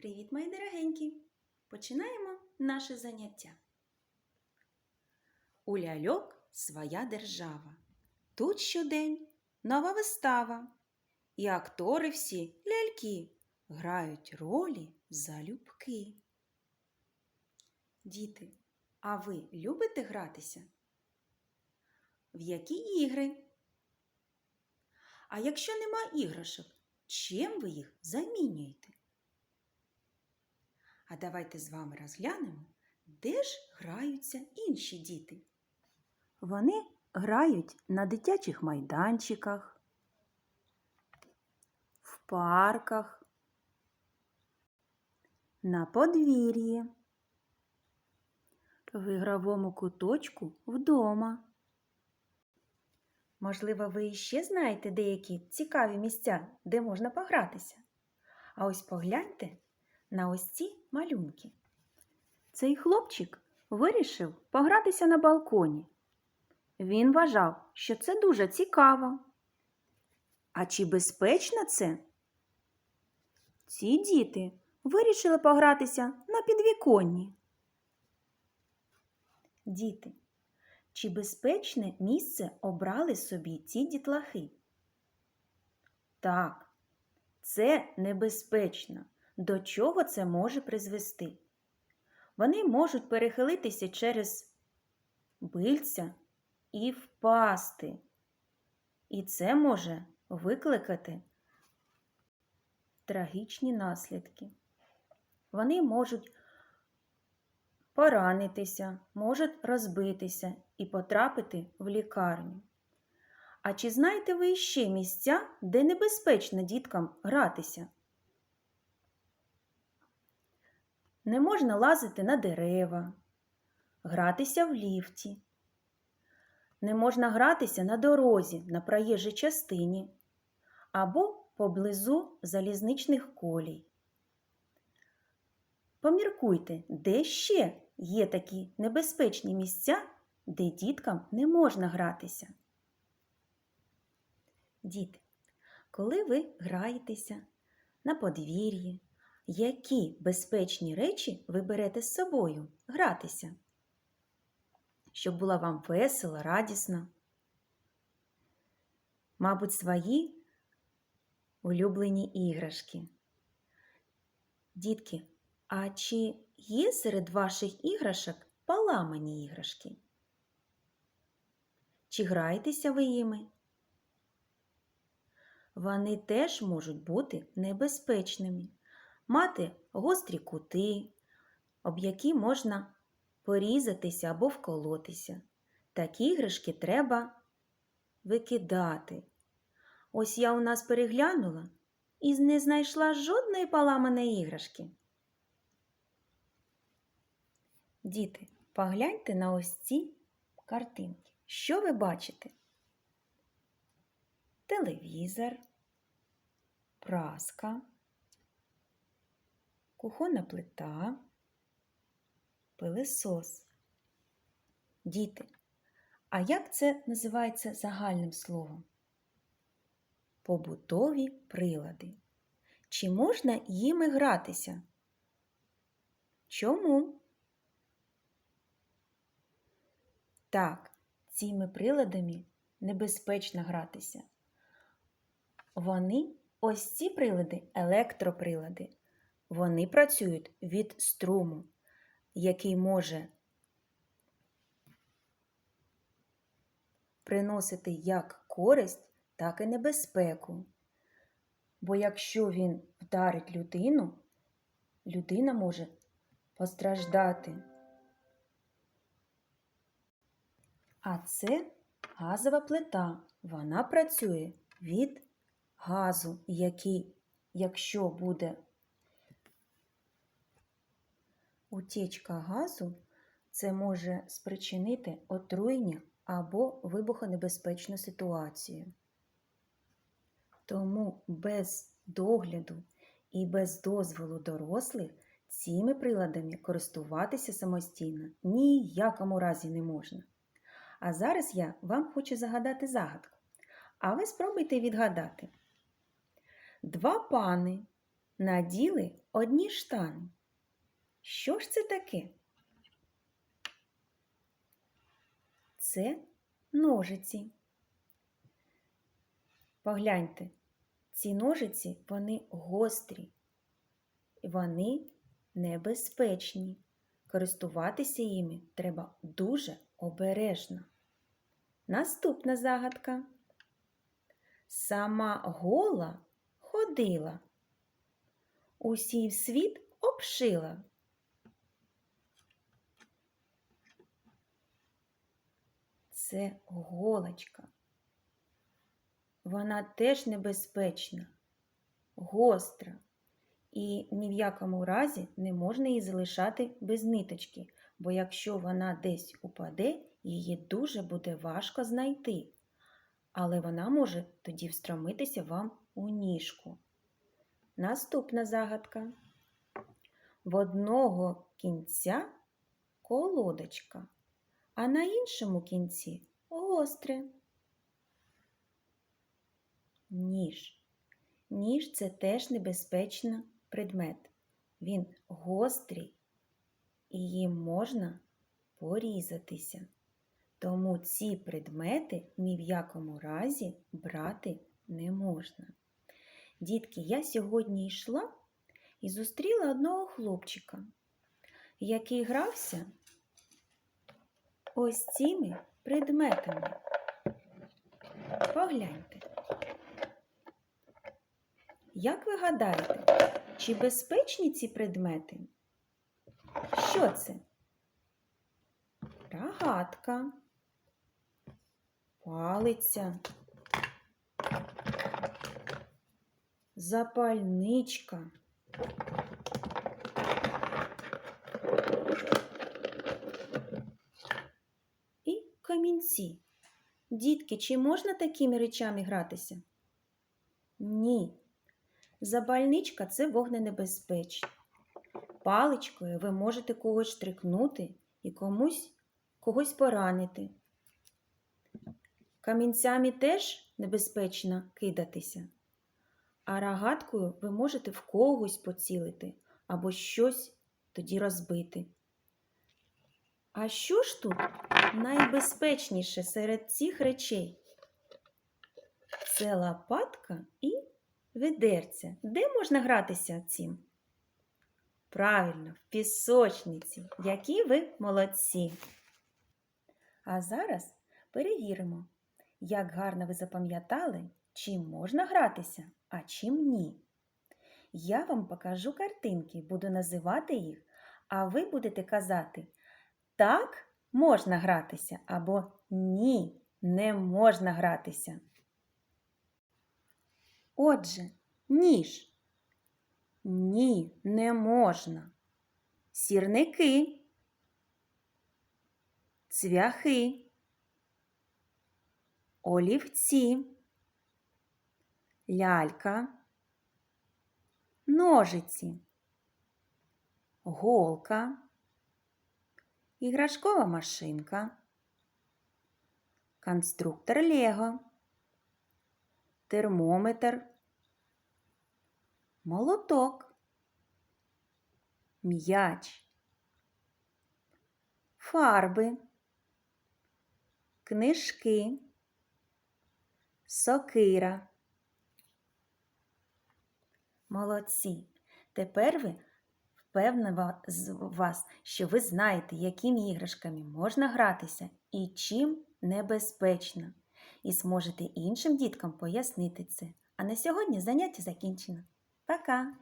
Привіт, мої дорогенькі! Починаємо наше заняття. У ляльок своя держава. Тут щодень нова вистава. І актори всі ляльки грають ролі залюбки. Діти, а ви любите гратися? В які ігри? А якщо нема іграшок, чим ви їх замінюєте? А давайте з вами розглянемо, де ж граються інші діти. Вони грають на дитячих майданчиках, в парках, на подвір'ї, в ігровому куточку вдома. Можливо, ви іще знаєте деякі цікаві місця, де можна погратися. А ось погляньте на ось ці малюнки. Цей хлопчик вирішив погратися на балконі. Він вважав, що це дуже цікаво. А чи безпечно це? Ці діти вирішили погратися на підвіконні. Діти, чи безпечне місце обрали собі ці дітлахи? Так, це небезпечно. До чого це може призвести? Вони можуть перехилитися через бильця і впасти. І це може викликати трагічні наслідки. Вони можуть поранитися, можуть розбитися і потрапити в лікарню. А чи знаєте ви ще місця, де небезпечно діткам гратися? Не можна лазити на дерева, гратися в ліфті. Не можна гратися на дорозі на проїжджій частині або поблизу залізничних колій. Поміркуйте, де ще є такі небезпечні місця, де діткам не можна гратися. Діти, коли ви граєтеся на подвір'ї, які безпечні речі ви берете з собою гратися, щоб була вам весела, радісна? Мабуть, свої улюблені іграшки. Дітки, а чи є серед ваших іграшок поламані іграшки? Чи граєтеся ви їми? Вони теж можуть бути небезпечними мати гострі кути, об які можна порізатися або вколотися. Такі іграшки треба викидати. Ось я у нас переглянула і не знайшла жодної поламаної іграшки. Діти, погляньте на ось ці картинки. Що ви бачите? Телевізор, праска кухонна плита, пилисос. Діти. А як це називається загальним словом? Побутові прилади. Чи можна їми гратися? Чому? Так, цими приладами небезпечно гратися. Вони ось ці прилади електроприлади. Вони працюють від струму, який може приносити як користь, так і небезпеку. Бо якщо він вдарить людину, людина може постраждати. А це газова плита. Вона працює від газу, який, якщо буде Утічка газу це може спричинити отруєння або вибухонебезпечну ситуацію. Тому без догляду і без дозволу дорослих цими приладами користуватися самостійно ніякому разі не можна. А зараз я вам хочу загадати загадку. А ви спробуйте відгадати. Два пани наділи одні штани. Що ж це таке? Це ножиці. Погляньте, ці ножиці вони гострі, вони небезпечні. Користуватися їми треба дуже обережно. Наступна загадка. Сама гола ходила, усій світ обшила. Це голочка. Вона теж небезпечна, гостра, і ні в якому разі не можна її залишати без ниточки, бо якщо вона десь упаде, її дуже буде важко знайти, але вона може тоді встромитися вам у ніжку. Наступна загадка. В одного кінця колодочка, а на іншому кінці гостре. Ніж. Ніж це теж небезпечний предмет. Він гострий і їм можна порізатися. Тому ці предмети ні в якому разі брати не можна. Дітки, я сьогодні йшла і зустріла одного хлопчика, який грався ось цими предметами. Погляньте. Як ви гадаєте, чи безпечні ці предмети? Що це? Рогатка, палиця, запальничка. І камінці. Дітки, чи можна такими речами гратися? Ні. Запальничка це вогненебезпечно. Паличкою ви можете когось штрикнути і комусь когось поранити. Камінцями теж небезпечно кидатися, а рогаткою ви можете в когось поцілити або щось тоді розбити. А що ж тут найбезпечніше серед цих речей? Це лопатка і ведерця. Де можна гратися цим? Правильно, в пісочниці. Які ви молодці. А зараз перевіримо, як гарно ви запам'ятали, чим можна гратися, а чим ні. Я вам покажу картинки, буду називати їх, а ви будете казати так можна гратися або ні, не можна гратися. Отже, ніж. Ні, не можна. Сірники, цвяхи, олівці, лялька, ножиці, голка, іграшкова машинка, конструктор Лего, термометр, молоток, м'яч, фарби, книжки, сокира. Молодці. Тепер ви впевнена з вас, що ви знаєте, якими іграшками можна гратися і чим небезпечно. І зможете іншим діткам пояснити це. А на сьогодні заняття закінчено. Пока!